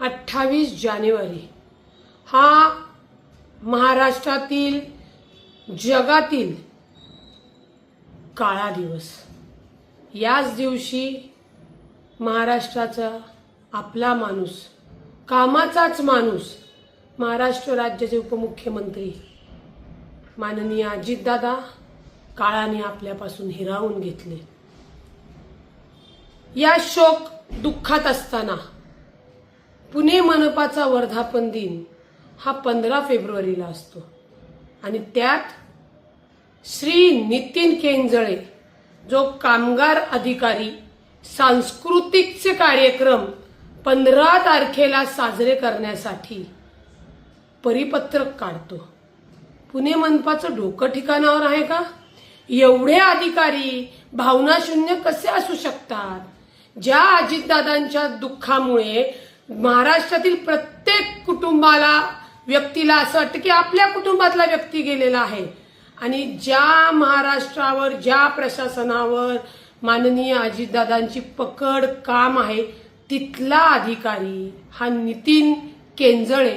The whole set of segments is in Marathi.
अठ्ठावीस जानेवारी हा महाराष्ट्रातील जगातील काळा दिवस. याच दिवशी महाराष्ट्राचा आपला माणूस कामाचाच माणूस महाराष्ट्र राज्याचे उपमुख्यमंत्री माननीय अजितदादा काळाने आपल्यापासून हिरावून घेतले. या शोक दुःखात असताना पुणे मनपाचा वर्धापन दिन हा पंधरा फेब्रुवारीला असतो. आणि त्यात श्री नितीन केंजळे जो कामगार अधिकारी सांस्कृतिकचे कार्यक्रम पंधरा तारखेला साजरे करण्यासाठी परिपत्रक काढतो. पुणे मनपाचं डोकं ठिकाणावर आहे का? एवढे अधिकारी भावनाशून्य कसे असू शकतात? ज्या अजितदादांच्या दुःखामुळे महाराष्ट्रातील प्रत्येक कुटुंबाला व्यक्तीला असं वाटतं की आपल्या कुटुंबातला व्यक्ती गेलेला आहे. आणि ज्या महाराष्ट्रावर ज्या प्रशासनावर माननीय अजितदादांची पकड काम आहे तिथला अधिकारी हा नितीन केंजळे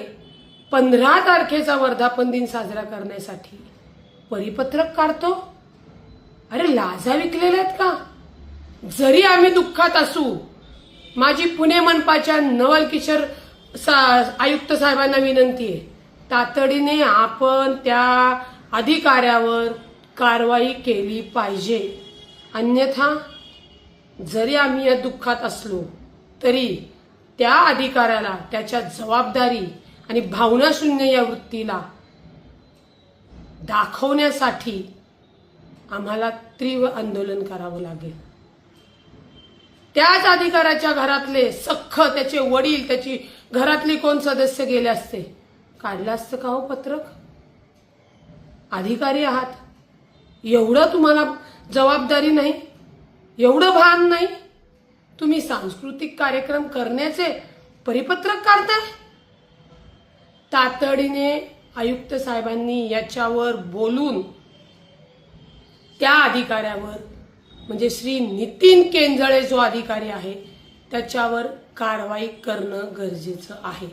पंधरा तारखेचा वर्धापन दिन साजरा करण्यासाठी परिपत्रक काढतो. अरे लाजा विकलेल्या आहेत का? जरी आम्ही दुःखात असू माझी पुणे मनपाच्या नवल किशोर सा- आयुक्त साहेबांना विनंती आहे. तातडीने आपण त्या अधिकाऱ्यावर कारवाई केली पाहिजे. अन्यथा जरी आम्ही या दुःखात असलो तरी त्या अधिकाऱ्याला त्याच्या जबाबदारी आणि भावनाशून्य या वृत्तीला दाखवण्यासाठी आम्हाला तीव्र आंदोलन करावं लागेल. त्याच अधिकाऱ्याच्या घरातले सख्ख त्याचे वडील त्याची घरातली कोण सदस्य गेले असते? काढलं असतं का हो पत्रक? अधिकारी आहात. एवढं तुम्हाला जबाबदारी नाही? एवढं भान नाही? तुम्ही सांस्कृतिक कार्यक्रम करण्याचे परिपत्रक काढताय? तातडीने आयुक्त साहेबांनी याच्यावर बोलून त्या अधिकाऱ्यावर म्हणजे श्री नितीन केंजळे जो अधिकारी आहे त्याच्यावर कारवाई करणं गरजेचं आहे.